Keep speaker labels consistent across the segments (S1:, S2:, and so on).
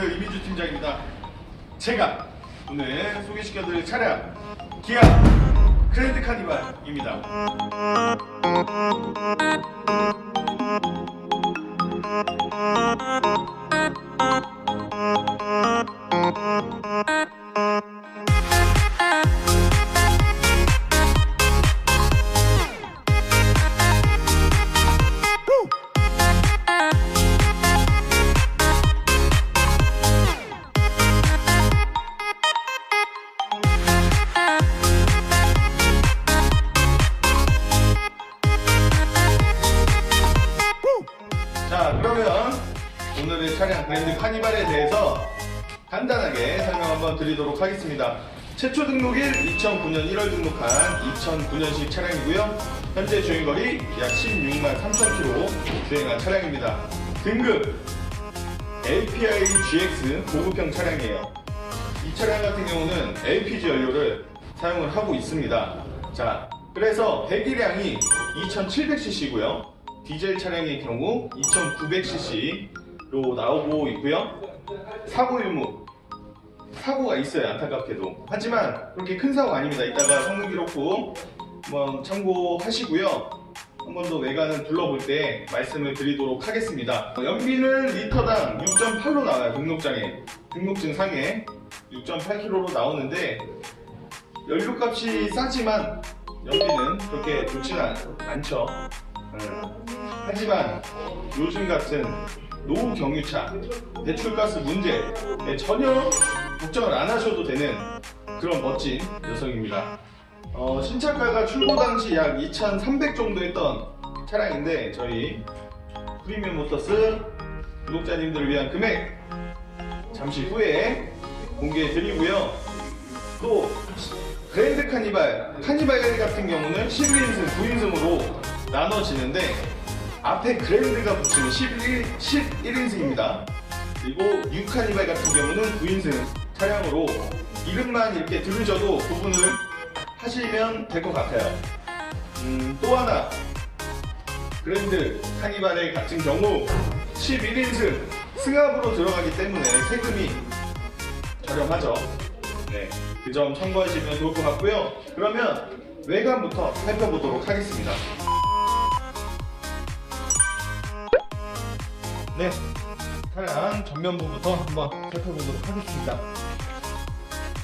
S1: 이민주 팀장입니다. 제가 오늘 소개시켜드릴 차량 기아 그랜드 카니발입니다. 하겠습니다. 최초 등록일 2009년 1월 등록한 2009년식 차량이고요. 현재 주행거리 약 16만 3천 킬로 주행한 차량입니다. 등급 LPI GX 고급형 차량이에요. 이 차량 같은 경우는 LPG 연료를 사용을 하고 있습니다. 자, 그래서 배기량이 2700cc고요. 디젤 차량의 경우 2900cc로 나오고 있고요. 사고 유무 사고가 있어요. 안타깝게도. 하지만 그렇게 큰 사고 아닙니다. 이따가 성능 기록부 한번 참고하시고요. 한 번 더 외관을 둘러볼 때 말씀을 드리도록 하겠습니다. 연비는 리터당 6.8로 나와요. 등록장에. 등록증 상에 6.8kg로 나오는데 연료값이 싸지만 연비는 그렇게 좋지는 않- 않죠. 음. 하지만 요즘 같은 노후 경유차 배출가스 문제에 전혀 걱정을 안 하셔도 되는 그런 멋진 녀석입니다. 어, 신차가가 출고 당시 약 2,300 정도 했던 차량인데 저희 프리미엄 모터스 구독자님들을 위한 금액 잠시 후에 공개해 드리고요. 또 그랜드 카니발, 카니발 같은 경우는 11인승, 9인승으로 나눠지는데 앞에 그랜드가 붙이면 11, 11인승입니다. 그리고 뉴 카니발 같은 경우는 9인승 차량으로 이름만 이렇게 들으셔도 구분을 하시면 될 것 같아요. 음, 또 하나 그랜드 카니발의 같은 경우 11인승 승합으로 들어가기 때문에 세금이 저렴하죠. 네, 그 점 참고하시면 좋을 것 같고요. 그러면 외관부터 살펴보도록 하겠습니다. 네, 차량 전면부부터 한번 살펴보도록 하겠습니다.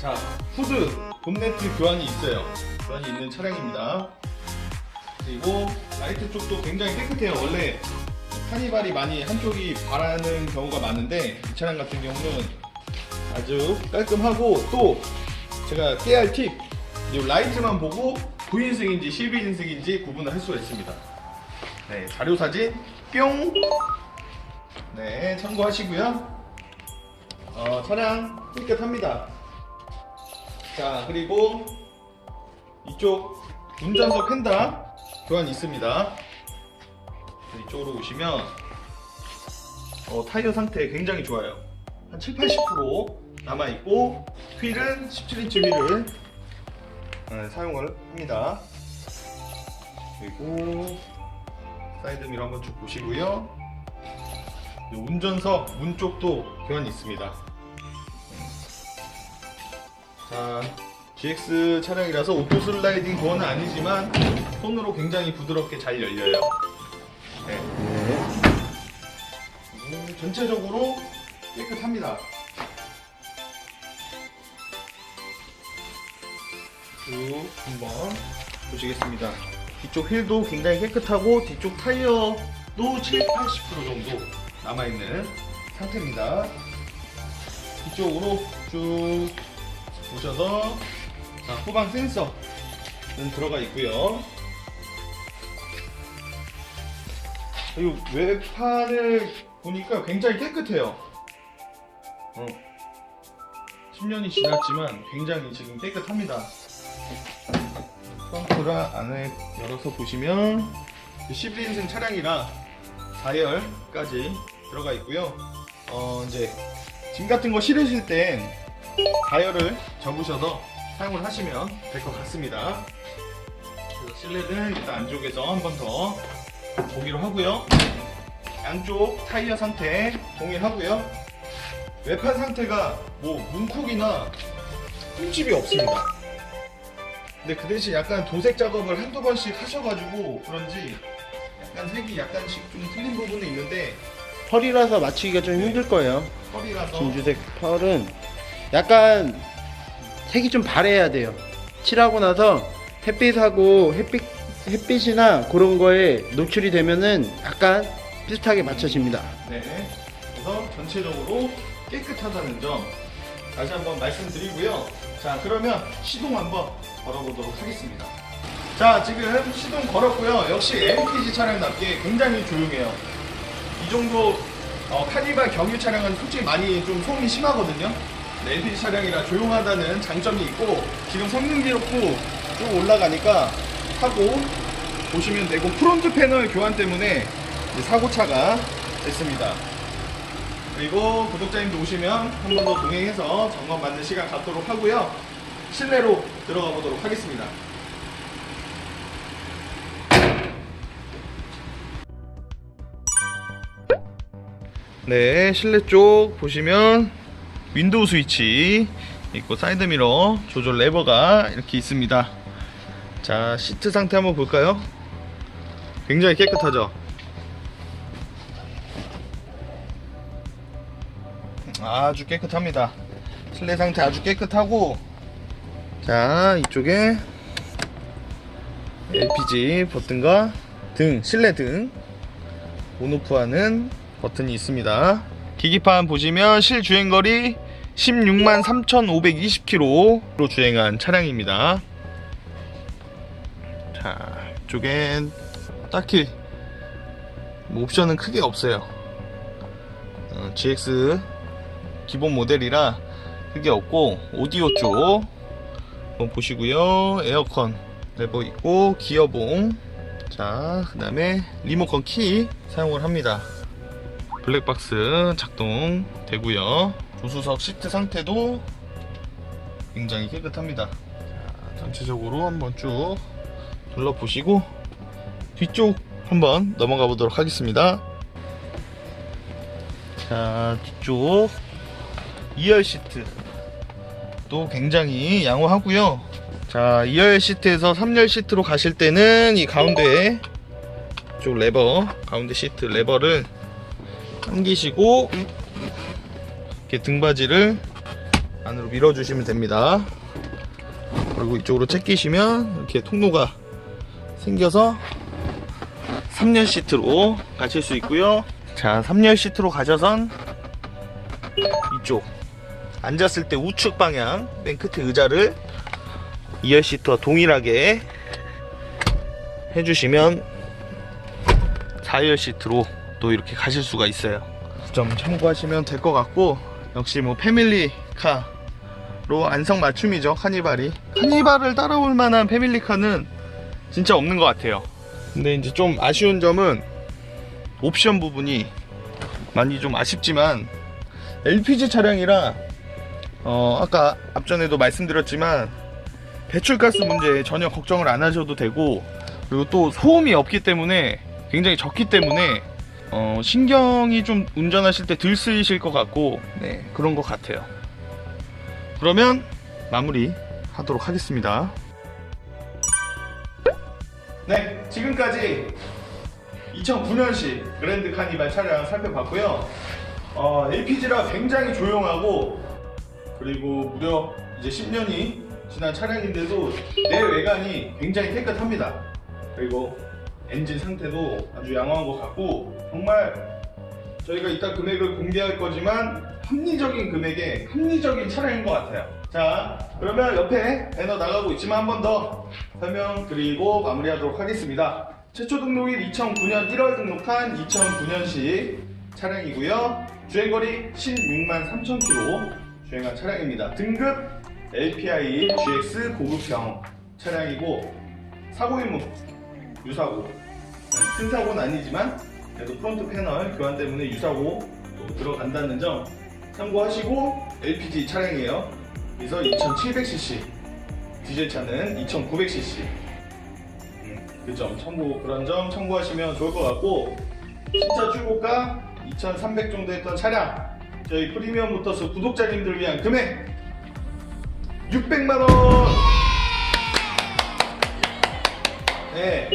S1: 자, 후드 본네트 교환이 있어요. 교환이 있는 차량입니다. 그리고 라이트 쪽도 굉장히 깨끗해요. 원래 카니발이 많이 한쪽이 바라는 경우가 많은데 이 차량 같은 경우는 아주 깔끔하고 또 제가 할 팁, 이 라이트만 보고 9인승인지 12인승인지 구분을 할 수가 있습니다. 네, 자료 사진 뿅. 네, 참고하시고요. 어, 차량 깨끗합니다. 자, 그리고 이쪽 운전석 펜다 교환이 있습니다. 이쪽으로 오시면 어, 타이어 상태 굉장히 좋아요. 한 7, 80% 남아있고 휠은 17인치 휠을 네, 사용을 합니다. 그리고 사이드 미러 한번 쭉 보시고요. 이 운전석 문 쪽도 교환이 있습니다. 자, GX 차량이라서 오토 슬라이딩 도어는 아니지만 손으로 굉장히 부드럽게 잘 열려요. 네. 음, 전체적으로 깨끗합니다. 쭉 한번 보시겠습니다. 뒤쪽 휠도 굉장히 깨끗하고 뒤쪽 타이어도 7, 80% 정도 남아있는 상태입니다. 뒤쪽으로 쭉 보셔서 자, 후방 센서는 들어가 있고요. 이 외판을 보니까 굉장히 깨끗해요. 어. 10년이 지났지만 굉장히 지금 깨끗합니다. 펌프를 안에 열어서 보시면 11인승 차량이라 4열까지 들어가 있고요. 어, 이제 짐 같은 거 실으실 땐 4열을 접으셔서 사용을 하시면 될 것 같습니다. 실내는 일단 안쪽에서 한 번 더 보기로 하고요. 양쪽 타이어 상태 동일하고요. 외판 상태가 뭐 문콕이나 흠집이 없습니다. 근데 그 대신 약간 도색 작업을 한두 번씩 하셔가지고 그런지 약간 색이 약간씩 좀 틀린 부분이 있는데
S2: 펄이라서 맞추기가 좀 힘들 거예요.
S1: 펄이라서
S2: 진주색 펄은 약간 색이 좀 바래야 돼요. 칠하고 나서 햇빛하고 햇빛 햇빛이나 그런 거에 노출이 되면은 약간 비슷하게 맞춰집니다.
S1: 네. 그래서 전체적으로 깨끗하다는 점 다시 한번 말씀드리고요. 자, 그러면 시동 한번 걸어보도록 하겠습니다. 자, 지금 시동 걸었고요. 역시 LPG 차량답게 굉장히 조용해요. 이 정도 어, 카니발 경유 차량은 솔직히 많이 좀 소음이 심하거든요. 네, LPG 차량이라 조용하다는 장점이 있고 지금 성능 기록도 쭉 올라가니까 하고 보시면 되고 프론트 패널 교환 때문에 사고차가 됐습니다. 그리고 구독자님도 오시면 한 번 더 동행해서 점검 받는 시간 갖도록 하고요. 실내로 들어가 보도록 하겠습니다. 네, 실내 쪽 보시면 윈도우 스위치 있고 사이드 미러 조절 레버가 이렇게 있습니다. 자, 시트 상태 한번 볼까요? 굉장히 깨끗하죠? 아주 깨끗합니다. 실내 상태 아주 깨끗하고 자 이쪽에 LPG 버튼과 등 실내 등 온오프하는 버튼이 있습니다. 기기판 보시면 실주행거리 16만 3,520km로 주행한 차량입니다. 자 이쪽엔 딱히 뭐 옵션은 크게 없어요. 어, GX 기본 모델이라 크게 없고 오디오 쪽 보시고요 에어컨 레버 있고 기어봉 자그 다음에 리모컨 키 사용을 합니다 블랙박스 작동 되고요. 조수석 시트 상태도 굉장히 깨끗합니다. 자, 전체적으로 한번 쭉 둘러보시고 뒤쪽 한번 넘어가 보도록 하겠습니다. 자 뒤쪽 2열 시트 또 굉장히 양호하고요. 자 2열 시트에서 3열 시트로 가실 때는 이 가운데 쪽 레버 가운데 시트 레버를 당기시고 이렇게 등받이를 안으로 밀어주시면 됩니다. 그리고 이쪽으로 챙기시면 이렇게 통로가 생겨서 3열 시트로 가실 수 있고요. 자 3열 시트로 가셔선 이쪽 앉았을 때 우측 방향 맨 끝에 의자를 2열 시트와 동일하게 해주시면 4열 시트로 또 이렇게 가실 수가 있어요. 좀 참고하시면 될 것 같고 역시 뭐 패밀리카로 안성맞춤이죠 카니발이. 카니발을 따라올 만한 패밀리카는 진짜 없는 것 같아요. 근데 이제 좀 아쉬운 점은 옵션 부분이 많이 좀 아쉽지만 LPG 차량이라 어 아까 앞전에도 말씀드렸지만 배출가스 문제 전혀 걱정을 안 하셔도 되고 그리고 또 소음이 없기 때문에 굉장히 적기 때문에 어 신경이 좀 운전하실 때덜 쓰이실 것 같고. 네 그런 것 같아요. 그러면 마무리 하도록 하겠습니다. 네 지금까지 2009년식 그랜드 카니발 차량 살펴봤고요. 어, LPG라 굉장히 조용하고 그리고 무려 이제 10년이 지난 차량인데도 내외관이 굉장히 깨끗합니다. 그리고 엔진 상태도 아주 양호한 것 같고 정말 저희가 이따 금액을 공개할 거지만 합리적인 금액에 합리적인 차량인 것 같아요. 자, 그러면 옆에 배너 나가고 있지만 한 번 더 설명드리고 마무리하도록 하겠습니다. 최초 등록일 2009년 1월 등록한 2009년식 차량이고요. 주행거리 16만 3천 킬로 주행한 차량입니다. 등급 LPI GX 고급형 차량이고 사고 유무 유사고 네, 큰 사고는 아니지만 그래도 프론트 패널 교환 때문에 유사고 또 들어간다는 점 참고하시고 LPG 차량이에요. 그래서 2700cc 디젤 차는 2900cc 그점 참고 그런 점 참고하시면 좋을 것 같고 신차 출고가 2,300 정도 했던 차량 저희 프리미엄 모터스 구독자님들 위한 금액 600만 원. 네,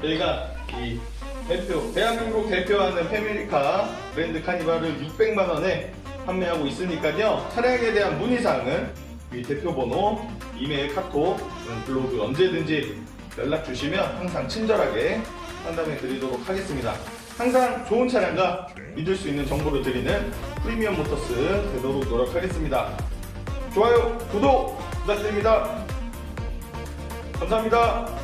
S1: 저희가 이 대표 대한민국 대표하는 패밀리카 브랜드 카니발을 600만 원에 판매하고 있으니까요. 차량에 대한 문의 사항은 이 대표 번호, 이메일, 카톡, 블로그 언제든지 연락 주시면 항상 친절하게 상담해 드리도록 하겠습니다. 항상 좋은 차량과 믿을 수 있는 정보를 드리는 프리미엄 모터스 되도록 노력하겠습니다. 좋아요, 구독 부탁드립니다. 감사합니다.